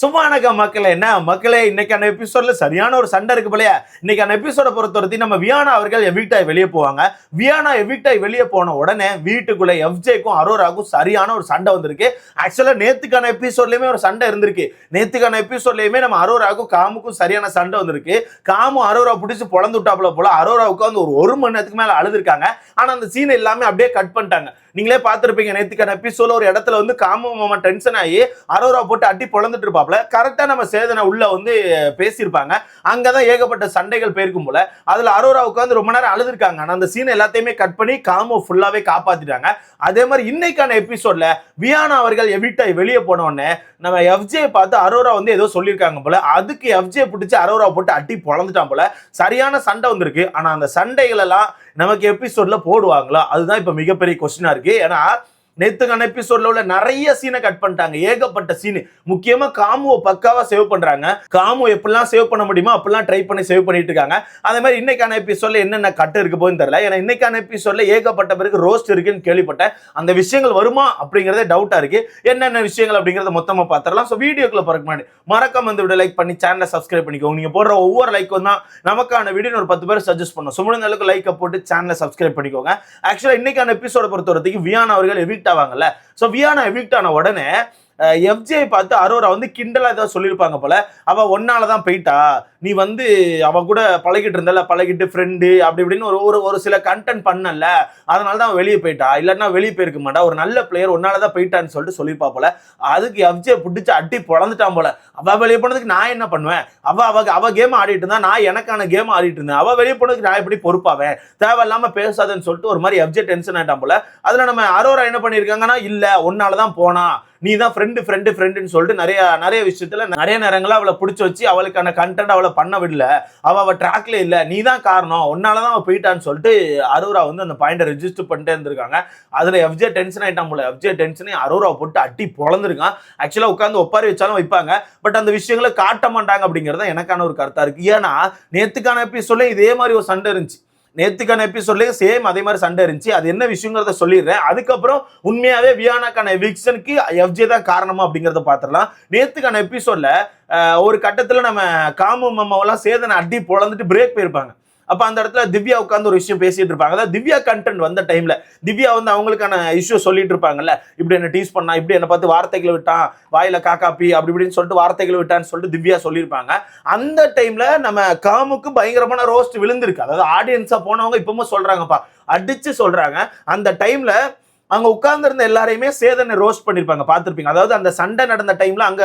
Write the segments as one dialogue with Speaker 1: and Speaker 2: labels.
Speaker 1: சும்மானக மக்களே என்ன? மக்களே இன்னைக்கான எபிசோட்ல சரியான ஒரு சண்டை இருக்கு போலயா. இன்னைக்கான எபிசோட பொறுத்தவரைக்கும் நம்ம வியானா அவர்கள் எவிக்டாய் வெளியே போவாங்க. வியானா எவிக்டாய் வெளியே போன உடனே வீட்டுக்குள்ள எஃப்ஜேக்கும் அரோராக்கும் சரியான ஒரு சண்டை வந்திருக்கு. ஆக்சுவலா நேத்துக்கான எபிசோட்லயுமே ஒரு சண்டை இருந்திருக்கு. நேத்துக்கான எபிசோட்லயுமே நம்ம அரோராக்கும் காமுக்கும் சரியான சண்டை வந்திருக்கு. காமு அரோரா பிடிச்சி பொழந்து விட்டாப்புல போல அரோராவுக்கு வந்து ஒரு ஒரு மணி நேரத்துக்கு மேல அழுதுருக்காங்க. ஆனா அந்த சீன் எல்லாமே அப்படியே கட் பண்ணிட்டாங்க. நீங்களே பார்த்துருப்பீங்க. நேற்றுக்கான எபிசோட ஒரு இடத்துல வந்து காமு மாமா டென்ஷன் ஆகி அரோரா போட்டு அட்டி பொழந்துட்டு இருப்பாப்ல. கரெக்டாக நம்ம சேதனை உள்ள வந்து பேசியிருப்பாங்க. அங்கே தான் ஏகப்பட்ட சண்டைகள் போயிருக்கும் போல. அதில் அரோரா உட்காந்து ரொம்ப நேரம் அழுதுருக்காங்க. ஆனால் அந்த சீன் எல்லாத்தையுமே கட் பண்ணி காமு ஃபுல்லாகவே காப்பாத்திட்டாங்க. அதே மாதிரி இன்னைக்கான எபிசோட்ல வியானா அவர்கள் எவிட்டாய் வெளியே போனோடனே நம்ம எஃப்ஜே பார்த்து அரோரா வந்து ஏதோ சொல்லியிருக்காங்க போல. அதுக்கு எஃப்ஜே பிடிச்சி அரோரா போட்டு அட்டி பொழந்துட்டான் போல. சரியான சண்டை வந்திருக்கு. ஆனால் அந்த சண்டைகள் எல்லாம் நமக்கு எபிசோட்ல போடுவாங்களா? அதுதான் இப்போ மிகப்பெரிய கொஸ்டினாக இருக்குது இருக்கு. ஏன்னா நேத்துக்கான எபிசோட்ல உள்ள நிறைய சீனை கட் பண்ணிட்டாங்க. ஏகப்பட்ட சீன் முக்கியமா காமுவை பக்காவா சேவ் பண்றாங்க. காமு எப்படிலாம் சேவ் பண்ண முடியுமோ அப்படிலாம் ட்ரை பண்ணி சேவ் பண்ணிட்டு இருக்காங்க. அதே மாதிரி இன்னைக்கான எபிசோட்ல என்னென்ன கட்டு இருக்கு போகுதுன்னு தெரியல. ஏன்னா இன்னைக்கான எபிசோட்ல ஏகப்பட்ட பேருக்கு ரோஸ்ட் இருக்குன்னு கேள்விப்பட்டேன். அந்த விஷயங்கள் வருமா அப்படிங்கறதே டவுட்டா இருக்கு. என்னென்ன விஷயங்கள் அப்படிங்கறத மொத்தமா பார்த்துடலாம் ஸோ வீடியோக்குள்ள போறதுக்கு முன்னாடி மறக்காம இந்த வீடியோ லைக் பண்ணி சேனலை சப்ஸ்கிரைப் பண்ணிக்கோங்க. நீங்க போடுற ஒவ்வொரு லைக்கும் தான் நமக்கான வீடியோ ஒரு பத்து பேர் சஜஸ்ட் பண்ணும். ஸோ அளவுக்கு லைக்கை போட்டு சேனலை சப்ஸ்கிரைப் பண்ணிக்கோங்க. ஆக்சுவலா இன்னைக்கான எபிசோட பொறுத்த வரைக்கும் வியான் அவர்கள் எவிக்ட் ஆவாங்கல்ல? ஸோ வியானா எவிக்ட் ஆன உடனே எஃப்ஜே பார்த்து அரோரா வந்து கிண்டலாக ஏதாவது சொல்லியிருப்பாங்க போல. அவ ஒன்னால தான் போயிட்டா. நீ வந்து அவ கூட பழகிட்டு இருந்தல பழகிட்டு ஃப்ரெண்டு அப்படி இப்படின்னு ஒரு ஒரு ஒரு சில கண்டென்ட் பண்ணல. அதனால தான் அவன் வெளியே போயிட்டா. இல்லைன்னா வெளியே போயிருக்க மாட்டா ஒரு நல்ல பிளேயர் ஒன்னால தான் போயிட்டான்னு சொல்லிட்டு சொல்லியிருப்பா போல. அதுக்கு எஃப்ஜே பிடிச்சி அட்டி பொழந்துட்டான் போல. அவ வெளியே போனதுக்கு நான் என்ன பண்ணுவேன்? அவ அவ அவ கேம் ஆடிட்டு இருந்தா நான் எனக்கான கேம் ஆடிட்டு இருந்தேன். அவ வெளியே போனதுக்கு நான் எப்படி பொறுப்பாவேன்? தேவையில்லாம பேசாதுன்னு சொல்லிட்டு ஒரு மாதிரி எஃப்ஜே டென்ஷன் ஆயிட்டான் போல. அதுல நம்ம அரோரா என்ன பண்ணியிருக்காங்கன்னா இல்லை ஒன்னால தான் போனா. நீ தான் ஃப்ரெண்டு ஃப்ரெண்டு ஃப்ரெண்டுன்னு சொல்லிட்டு நிறைய நிறைய விஷயத்துல நிறைய நேரங்கள அவளை பிடிச்சி வச்சு அவளுக்கான கண்டென்ட் அவளை பண்ண விடல. அவள் அவள் ட்ராக்ல இல்லை. நீ தான் காரணம். உன்னால தான் அவள் போயிட்டான்னு சொல்லிட்டு அரோரா வந்து அந்த பாயிண்டை ரெஜிஸ்டர் பண்ணிட்டே இருந்திருக்காங்க. அதில் எஃப்ஜே டென்ஷன் ஆயிட்டான் போல. எஃப்ஜே டென்ஷனே அரோரா போட்டு அட்டி பொழந்திருக்கான். ஆக்சுவலாக உட்காந்து ஒப்பாரி வச்சாலும் வைப்பாங்க. பட் அந்த விஷயங்களை காட்ட மாட்டாங்க அப்படிங்கிறது எனக்கான ஒரு கருத்தாக இருக்குது ஏன்னா எப்படி எபிசோட்ல இதே மாதிரி ஒரு சண்டை இருந்துச்சு. நேத்துக்கான எபிசோட்லயும் சேம் அதே மாதிரி சண்டை இருந்துச்சு. அது என்ன விஷயங்கிறத சொல்லிடுறேன். அதுக்கப்புறம் உண்மையாவே வியானாக்கான எவிக்ஷனுக்கு எஃப்ஜே தான் காரணமா அப்படிங்கிறத பாத்திரலாம் நேத்துக்கான எபிசோட்ல ஒரு கட்டத்துல நம்ம காமு மம்மாவெல்லாம் சேதனை அடி பொழந்துட்டு பிரேக் போயிருப்பாங்க. அப்ப அந்த இடத்துல திவ்யா உட்காந்து ஒரு விஷயம் பேசிட்டு இருப்பாங்க. அதாவது திவ்யா கண்டென்ட் வந்த டைம்ல திவ்யா வந்து அவங்களுக்கான இஷ்யூ சொல்லிட்டு இருப்பாங்கல்ல. இப்படி என்ன டீஸ் பண்ணா இப்படி என்ன பார்த்து வார்த்தைகளை விட்டான் வாயில காக்காப்பி அப்படி இப்படின்னு சொல்லிட்டு வார்த்தைகளை விட்டான்னு சொல்லிட்டு திவ்யா சொல்லியிருப்பாங்க. அந்த டைம்ல நம்ம காமுக்கு பயங்கரமான ரோஸ்ட் விழுந்திருக்கு. அதாவது ஆடியன்ஸா போனவங்க இப்பவும் சொல்றாங்கப்பா. அடிச்சு சொல்றாங்க. அந்த டைம்ல அங்க உட்கார்ந்துருந்த எல்லாரையுமே சேதனை ரோஸ்ட் பண்ணிருப்பாங்க. பார்த்துருப்பீங்க. அதாவது அந்த சண்டை நடந்த டைம்ல அங்க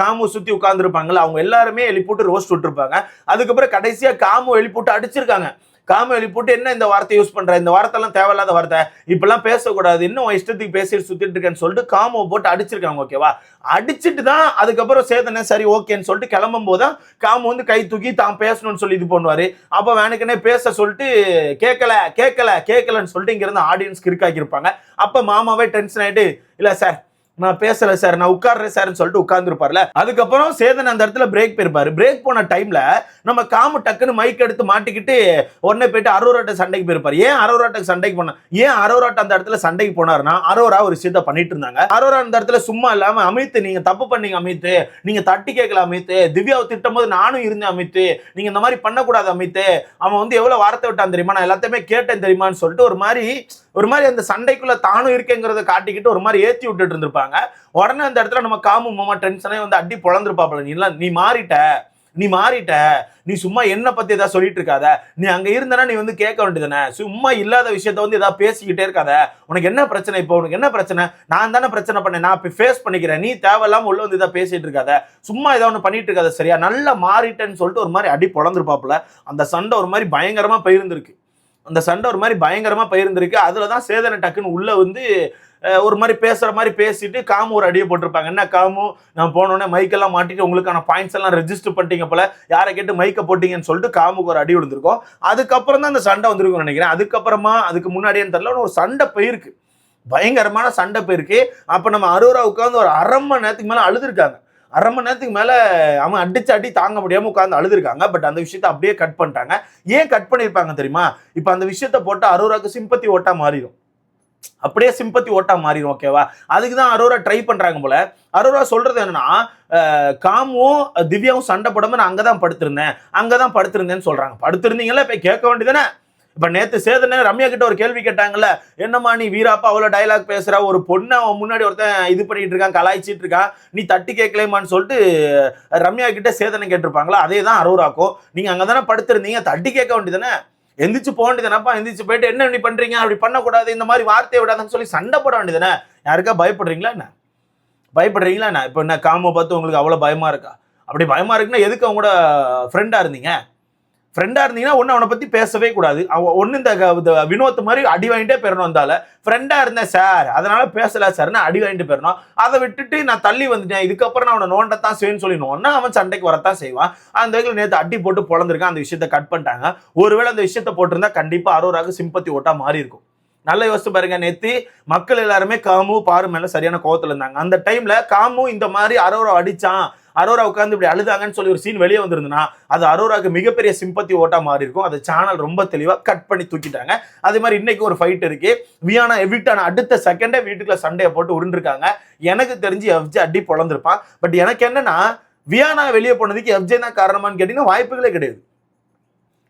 Speaker 1: காமு சுத்தி உட்கார்ந்துருப்பாங்கல்ல அவங்க எல்லாருமே எழுப்பிட்டு ரோஸ்ட் விட்டுருப்பாங்க. அதுக்கப்புறம் கடைசியா காமு எழுப்பிட்டு அடிச்சிருக்காங்க. காமெடி போட்டு என்ன இந்த வார்த்தை யூஸ் பண்ற? இந்த வார்த்தைலாம் தேவையில்லாத வார்த்தை. இப்பெல்லாம் பேசக்கூடாது. இன்னும் இஷ்டத்துக்கு பேசிட்டு சுத்திட்டு இருக்கேன்னு சொல்லிட்டு காமோ போட்டு அடிச்சிருக்காங்க ஓகேவா அடிச்சிட்டு தான் அதுக்கப்புறம் சேதனை சரி ஓகேன்னு சொல்லிட்டு கிளம்பும் போது தான் வந்து கை தூக்கி தான் பேசணும்னு சொல்லி இது பண்ணுவாரு. அப்போ வேணுக்குனே பேச சொல்லிட்டு கேட்கல கேட்கல கேட்கலன்னு சொல்லிட்டு இங்க இருந்து ஆடியன்ஸ்க்கு இருப்பாங்க அப்ப மாமாவே டென்ஷன் ஆயிட்டு இல்ல சார் நான் பேசல சார் நான் உட்கார்றேன் சார்னு சொல்லிட்டு உட்கார்ந்துருப்பார்ல. அதுக்கப்புறம் சேதன் அந்த இடத்துல பிரேக் போயிருப்பாரு. பிரேக் போன டைம்ல நம்ம காமு டக்குன்னு மைக் எடுத்து மாட்டிக்கிட்டு உடனே போயிட்டு அரோராட்ட சண்டைக்கு போயிருப்பாரு. ஏன் அரோராட்டுக்கு சண்டைக்கு போனா ஏன் அரோராட்ட அந்த இடத்துல சண்டைக்கு போனாருன்னா அரோரா ஒரு விஷயத்த பண்ணிட்டு இருந்தாங்க. அரோரா அந்த இடத்துல சும்மா இல்லாம அமித் நீங்க தப்பு பண்ணீங்க அமித் நீங்க தட்டி கேட்கல அமித் திவ்யாவை திட்டும் போது நானும் இருந்தேன் அமித் நீங்க இந்த மாதிரி பண்ணக்கூடாது அமித் அவன் வந்து எவ்வளவு வார்த்தை விட்டான் தெரியுமா? நான் எல்லாத்தையுமே கேட்டேன் தெரியுமான்னு சொல்லிட்டு ஒரு மாதிரி ஒரு மாதிரி அந்த சண்டைக்குள்ள தானும் இருக்கேங்கிறத காட்டிக்கிட்டு ஒரு மாதிரி ஏத்தி விட்டுட்டு இருந்திருப்பாங்க. உடனே அந்த இடத்துல நம்ம காமு மாமா டென்ஷனே வந்து அடி பொழந்திருப்பாப்ல நீ எல்லாம் நீ மாறிட்ட. நீ மாறிட்ட. நீ சும்மா என்ன பத்தி ஏதாவது சொல்லிட்டு இருக்காத. நீ அங்க இருந்தனா நீ வந்து கேட்க வேண்டியதானே சும்மா இல்லாத விஷயத்த வந்து ஏதாவது பேசிக்கிட்டே இருக்காத. உனக்கு என்ன பிரச்சனை இப்போ? உனக்கு என்ன பிரச்சனை? நான் தானே பிரச்சனை பண்ணேன். நான் இப்போ ஃபேஸ் பண்ணிக்கிறேன். நீ தேவையில்லாம உள்ள வந்து இதை பேசிட்டு இருக்காத. சும்மா ஏதாவது ஒன்று பண்ணிட்டு இருக்காத சரியா? நல்லா மாறிட்டேன்னு சொல்லிட்டு ஒரு மாதிரி அடி பொழந்திருப்பாப்புல. அந்த சண்டை ஒரு மாதிரி பயங்கரமா போயிருந்திருக்கு. அந்த சண்டை ஒரு மாதிரி பயங்கரமாக பயிருந்திருக்கு. அதில் தான் சேதனை டக்குன்னு உள்ளே வந்து ஒரு மாதிரி பேசுகிற மாதிரி பேசிட்டு காமு ஒரு அடியை போட்டிருப்பாங்க. என்ன காமு? நான் போனோடனே மைக்கெல்லாம் மாட்டிட்டு உங்களுக்கான பாயிண்ட்ஸ் எல்லாம் ரெஜிஸ்டர் பண்ணிட்டீங்க போல. யாரை கேட்டு மைக்கை போட்டிங்கன்னு சொல்லிட்டு காமுக்கு ஒரு அடி விழுந்திருக்கோம். அதுக்கப்புறம் தான் அந்த சண்டை வந்திருக்கும்னு நினைக்கிறேன். அதுக்கப்புறமா அதுக்கு முன்னாடியே தெரியல ஒரு சண்டை போயிருக்கு. பயங்கரமான சண்டை போயிருக்கு. அப்போ நம்ம அரோரா உட்காந்து ஒரு அரை மணி நேரத்துக்கு மேலே அழுதுருக்காங்க. அரை மணி நேரத்துக்கு மேலே அவன் அடிச்சு அடி தாங்க முடியாமல் உட்காந்து அழுதுருக்காங்க. பட் அந்த விஷயத்த அப்படியே கட் பண்ணிட்டாங்க. ஏன் கட் பண்ணியிருப்பாங்க தெரியுமா? இப்போ அந்த விஷயத்த போட்டு அரோராக்கு சிம்பத்தி ஓட்டா மாறிடும் அப்படியே சிம்பத்தி ஓட்டா மாறிடும் ஓகேவா அதுக்கு தான் அரோரா ட்ரை பண்ணுறாங்க போல. அரோரா சொல்கிறது என்னன்னா காமும் திவ்யாவும் சண்டை போடாமல் நான் அங்கதான் படுத்திருந்தேன். அங்கதான் படுத்திருந்தேன்னு சொல்கிறாங்க படுத்திருந்தீங்களா? இப்போ கேட்க வேண்டியதானே இப்போ நேற்று சேதனே ரம்யா கிட்ட ஒரு கேள்வி கேட்டாங்கல்ல என்னம்மா நீ வீராப்பா அவ்வளோ டயலாக் பேசுகிற ஒரு பொண்ணை அவன் முன்னாடி ஒருத்தன் இது பண்ணிட்டு இருக்கான் கலாய்ச்சிட்டு இருக்கான். நீ தட்டி கேட்கலேமான்னு சொல்லிட்டு ரம்யா கிட்ட சேதனை கேட்டிருப்பாங்களா? அதே தான் அரூராக்கும். நீங்கள் அங்கே தானே படுத்திருந்தீங்க தட்டி கேட்க வேண்டியதானே எந்திரிச்சு போக வேண்டியதுனப்பா எந்திரிச்சு போயிட்டு என்ன நீ பண்ணுறீங்க அப்படி பண்ணக்கூடாது இந்த மாதிரி வார்த்தையை விடாதுன்னு சொல்லி சண்டை போட வேண்டியதுனே யாருக்கா பயப்படுறீங்களா என்ன? பயப்படுறீங்களா என்ன? இப்போ என்ன காமை பார்த்து உங்களுக்கு அவ்வளோ பயமாக இருக்கா? அப்படி பயமாக இருக்குன்னா எதுக்கு அவங்க கூட ஃப்ரெண்டாக இருந்தீங்க? ஃப்ரெண்டா இருந்தீங்கன்னா ஒன்று அவனை பற்றி பேசவே கூடாது. அவன் ஒன்று இந்த இந்த வினோத் மாதிரி அடி வாங்கிட்டே போயிடணும் வந்தால. ஃப்ரெண்டாக இருந்தேன் சார் அதனால பேசலை சார்னு அடி வாங்கிட்டு போயிடணும். அதை விட்டுட்டு நான் தள்ளி வந்துட்டேன். இதுக்கப்புறம் நான் அவனை நோண்டத்தான் செய்வேன்னு சொல்லணும் அவன் சண்டைக்கு வரத்தான் செய்வான். அந்த வகையில் நேற்று அடி போட்டு பொழந்திருக்கான். அந்த விஷயத்த கட் பண்ணிட்டாங்க. ஒருவேளை அந்த விஷயத்த போட்டிருந்தா கண்டிப்பாக அரோராக சிம்பத்தி ஓட்டா மாறி இருக்கும் நல்லா யோசிச்சு பாருங்க நேத்தி. மக்கள் எல்லாருமே காமு பாரு மேல சரியான கோவத்துல இருந்தாங்க. அந்த டைம்ல காமு இந்த மாதிரி அரோரா அடிச்சான். அரோரா உட்காந்து இப்படி அழுதாங்கன்னு சொல்லி ஒரு சீன் வெளியே வந்திருந்ததுன்னா அது அரோராக்கு மிகப்பெரிய சிம்பத்தி ஓட்டா மாறி இருக்கும். அது சேனல் ரொம்ப தெளிவா கட் பண்ணி தூக்கிட்டாங்க. அதே மாதிரி இன்னைக்கு ஒரு ஃபைட் இருக்கு. வியானா எவிக்ட் ஆன அடுத்த செகண்டே வீட்டுக்குள்ள சண்டையை போட்டு உருண்டிருக்காங்க. எனக்கு தெரிஞ்சு எஃப்ஜே அடி பொழந்திருப்பான். பட் எனக்கு என்னன்னா வியானா வெளியே போனதுக்கு எஃப்ஜே தான் காரணமான்னு கேட்டீங்கன்னா வாய்ப்புகளே கிடையாது.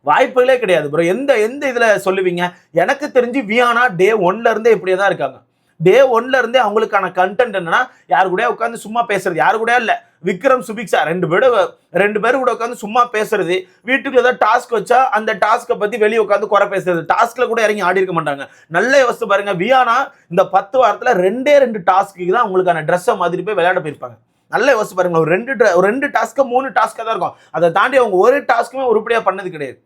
Speaker 1: வாய்ப்புகளே கிடையாது ப்ரோ எந்த எந்த இதில் சொல்லுவீங்க? எனக்கு தெரிஞ்சு வியானா டே ஒன்ல இருந்தே இப்படியே தான் இருக்காங்க. டே ஒன்ல இருந்தே அவங்களுக்கான கண்டென்ட் என்னன்னா யாரு கூட உட்காந்து சும்மா பேசுறது. யாரு கூட இல்ல. விக்ரம் சுபிக்ஸா ரெண்டு பேரும் ரெண்டு பேரும் கூட உட்காந்து சும்மா பேசுறது. வீட்டுக்கு ஏதாவது டாஸ்க் வச்சா அந்த டாஸ்க்கை பத்தி வெளியே உட்காந்து குறை பேசுறது. டாஸ்க்ல கூட இறங்கி ஆடி இருக்க மாட்டாங்க. நல்ல யோசிச்சு பாருங்க வியானா இந்த பத்து வாரத்துல ரெண்டே ரெண்டு டாஸ்க்கு தான் அவங்களுக்கான ட்ரெஸ்ஸை மாதிரி போய் விளையாட போயிருப்பாங்க. நல்ல யோசிச்சு பாருங்க ஒரு ரெண்டு ரெண்டு டாஸ்க்கு மூணு டாஸ்க்காக தான் இருக்கும். அதை தாண்டி அவங்க ஒரு டாஸ்க்குமே உருப்படியாக பண்ணது கிடையாது.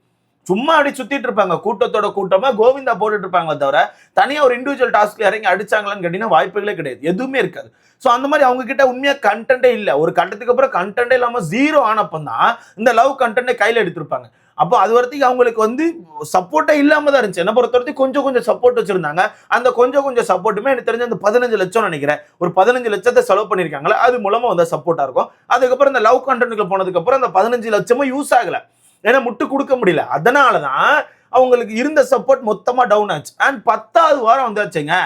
Speaker 1: சும்மா அப்படி சுத்திட்டு இருப்பாங்க. கூட்டத்தோட கூட்டமா கோவிந்தா போட்டுட்டு இருப்பாங்க தவிர தனியா ஒரு இண்டிவிஜுவல் டாஸ்க்ல இறங்கி அடிச்சாங்களான்னு கேட்டீங்கன்னா வாய்ப்புகளே கிடையாது. எதுவுமே இருக்காது. ஸோ அந்த மாதிரி அவங்க கிட்ட உண்மையா கண்டென்ட்டே இல்லை. ஒரு கட்டத்துக்கு அப்புறம் கண்டென்ட்டே இல்லாம ஜீரோ ஆனப்போ தான் இந்த லவ் கண்டென்ட்டை கையில் எடுத்திருப்பாங்க. அப்போ அது வரைக்கும் அவங்களுக்கு வந்து சப்போர்ட்டே இல்லாமல் தான் இருந்துச்சு. என்ன பொறுத்த வரைக்கும் கொஞ்சம் கொஞ்சம் சப்போர்ட் வச்சுருந்தாங்க. அந்த கொஞ்சம் கொஞ்சம் சப்போர்ட்டுமே எனக்கு தெரிஞ்ச அந்த பதினஞ்சு லட்சம் நினைக்கிறேன். ஒரு பதினஞ்சு லட்சத்தை செலவு பண்ணியிருக்காங்களே அது மூலமாக வந்து சப்போர்ட்டாக இருக்கும். அதுக்கப்புறம் இந்த லவ் கண்டென்ட்டுக்கு போனதுக்கப்புறம் அந்த பதினஞ்சு லட்சமும் யூஸ் ஆகலை. ஏன்னா முட்டு கொடுக்க முடியல. அதனால தான் அவங்களுக்கு இருந்த சப்போர்ட் மொத்தமாக டவுன் ஆச்சு. அண்ட் பத்தாவது வாரம் வந்தாச்சுங்க.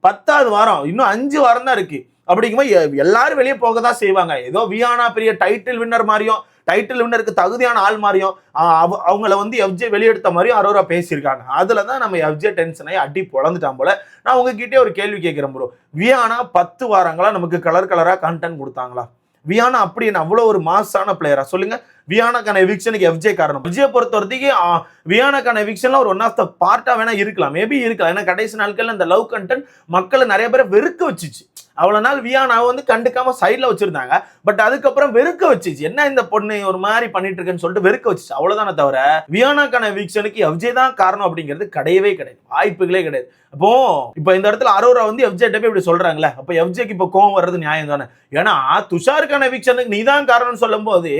Speaker 1: பத்தாவது வாரம். இன்னும் அஞ்சு வாரம் தான் இருக்கு. அப்படிங்கும்போது எ- எல்லாரும் வெளியே போக தான் செய்வாங்க. ஏதோ வியானா பெரிய டைட்டில் வின்னர் மாதிரியும் டைட்டில் வின்னருக்கு தகுதியான ஆள் மாதிரியும் அவ- அவங்கள வந்து எஃப்ஜே வெளியெடுத்த மாதிரியும் அரோரா பேசியிருக்காங்க. அதுல தான் நம்ம எஃப்ஜே டென்ஷன் ஆகி அடி பொழந்துட்டான் போல. நான் உங்ககிட்டே ஒரு கேள்வி கேட்கிறேன் ப்ரோ வியானா பத்து வாரங்களா நமக்கு கலர் கலராக கண்டென்ட் கொடுத்தாங்களா? வியானா அப்படி என்ன அவ்வளோ ஒரு மாசான பிளேயரா சொல்லுங்கள் வியானக்கான எவிக்ஷனுக்கு எஃப்ஜே காரணம். விஜயை பொறுத்த வரைக்கும் வியானக்கான எவிக்ஷன்லாம் ஒரு ஒன் ஆஃப் த பார்ட்டா வேணா இருக்கலாம். மேபி இருக்கலாம். ஏன்னா கடைசி நாட்கள்ல இந்த லவ் கண்டென்ட் மக்களை நிறைய பேரை வெறுக்க வச்சுச்சு. அவ்வளோ நாள் வியானாவை வந்து கண்டுக்காம சைடில் வச்சிருந்தாங்க. பட் அதுக்கப்புறம் வெறுக்க வச்சுச்சு. என்ன இந்த பொண்ணு ஒரு மாதிரி பண்ணிட்டு இருக்குன்னு சொல்லிட்டு வெறுக்க வச்சுச்சு. அவ்வளவுதானே தவிர வியானாக்கான வீக்ஷனுக்கு எஃப்ஜே தான் காரணம் அப்படிங்கிறது கிடையவே கிடையாது. வாய்ப்புகளே கிடையாது. அப்போ இப்போ இந்த இடத்துல அரோரா வந்து எஃப்ஜே போய் இப்படி சொல்கிறாங்களே அப்போ எஃப்ஜேக்கு இப்போ கோவம் வர்றது நியாயம் தானே ஏன்னா துஷாருக்கான வீக்ஷனுக்கு நீ தான் காரணம்னு சொல்லும் போது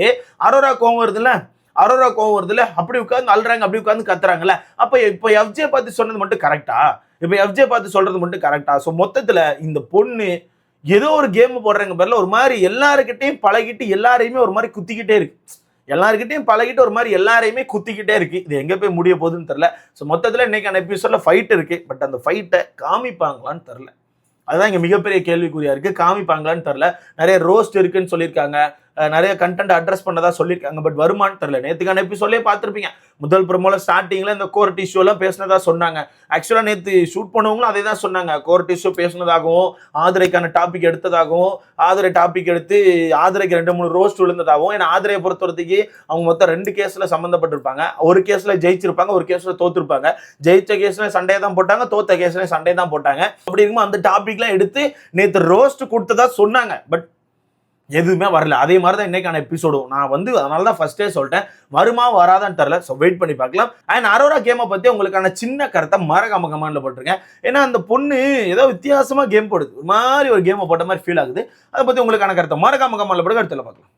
Speaker 1: அரோரா கோவம் வருதுல்ல? அரோரா கோவம் வருதுல்ல? அப்படி உட்காந்து அழுறாங்க அப்படி உட்காந்து கத்துறாங்கல்ல? அப்ப இப்போ எஃப்ஜே பார்த்து சொன்னது மட்டும் கரெக்டா இப்போ எஃப்ஜே பார்த்து சொல்றது மட்டும் கரெக்டா ஸோ மொத்தத்துல இந்த பொண்ணு ஏதோ ஒரு கேம் போடுறாங்க பேரில் ஒரு மாதிரி எல்லாருக்கிட்டையும் பழகிட்டு எல்லாரையுமே ஒரு மாதிரி குத்திக்கிட்டே இருக்கு. எல்லாருக்கிட்டையும் பழகிட்டு ஒரு மாதிரி எல்லாரையுமே குத்திக்கிட்டே இருக்கு. இது எங்க போய் முடிய போகுதுன்னு தெரியல. ஸோ மொத்தத்துல இன்னைக்கான எபிசோடில் ஃபைட் இருக்கு. பட் அந்த ஃபைட்டை காமிப்பாங்களான்னு தெரில அதுதான் இங்க மிகப்பெரிய கேள்விக்குறியா இருக்கு. காமிப்பாங்களான்னு தெரில நிறைய ரோஸ்ட் இருக்குன்னு சொல்லியிருக்காங்க. நிறைய கண்டென்ட் அட்ரஸ் பண்ணதா சொல்லியிருக்காங்க. பட் வருமானு தெரியல. நேற்றுக்கான எபிசோட்லேயே பார்த்துருப்பீங்க. முதல் ப்ரமோல ஸ்டார்டிங்கில் இந்த கோர்ட் இஷ்யூ எல்லாம் பேசினதா சொன்னாங்க. ஆக்சுவலாக நேற்று ஷூட் பண்ணவங்களும் அதே தான் சொன்னாங்க. கோர்ட் இஷ்யூ பேசினதாகவும் ஆதரைக்கான டாபிக் எடுத்ததாகவும் ஆதரை டாபிக் எடுத்து ஆதரைக்கு ரெண்டு மூணு ரோஸ்ட் விழுந்ததாகவும் ஏன்னா ஆதரையை பொறுத்த வரைக்கும் அவங்க மொத்தம் ரெண்டு கேஸில் சம்மந்தப்பட்டிருப்பாங்க ஒரு கேஸில் ஜெயிச்சிருப்பாங்க ஒரு கேஸில் தோத்துருப்பாங்க. ஜெயிச்ச கேஸில் சண்டே தான் போட்டாங்க தோத்த கேஸில் சண்டே தான் போட்டாங்க. அப்படி இருக்கும்போது அந்த டாபிக்லாம் எடுத்து நேற்று ரோஸ்ட் கொடுத்ததா சொன்னாங்க. பட் எதுவுமே வரல. அதே மாதிரி தான் இன்னைக்கான எபிசோடும் நான் வந்து அதனால தான் ஃபர்ஸ்டே சொல்லிட்டேன். வருமா வராதான்னு தெரில ஸோ வெயிட் பண்ணி பார்க்கலாம். அண்ட் அரோரா கேமை பற்றி உங்களுக்கான சின்ன கருத்தை மறக்காம கமெண்ட்ல போட்டிருக்கேன். ஏன்னா அந்த பொண்ணு ஏதோ வித்தியாசமாக கேம் போடுது. ஒரு மாதிரி ஒரு கேமை போட்ட மாதிரி ஃபீல் ஆகுது. அதை பற்றி உங்களுக்கான கருத்தை மறக்காம கமெண்ட்ல போட்டு கருத்தில் பார்க்கலாம்.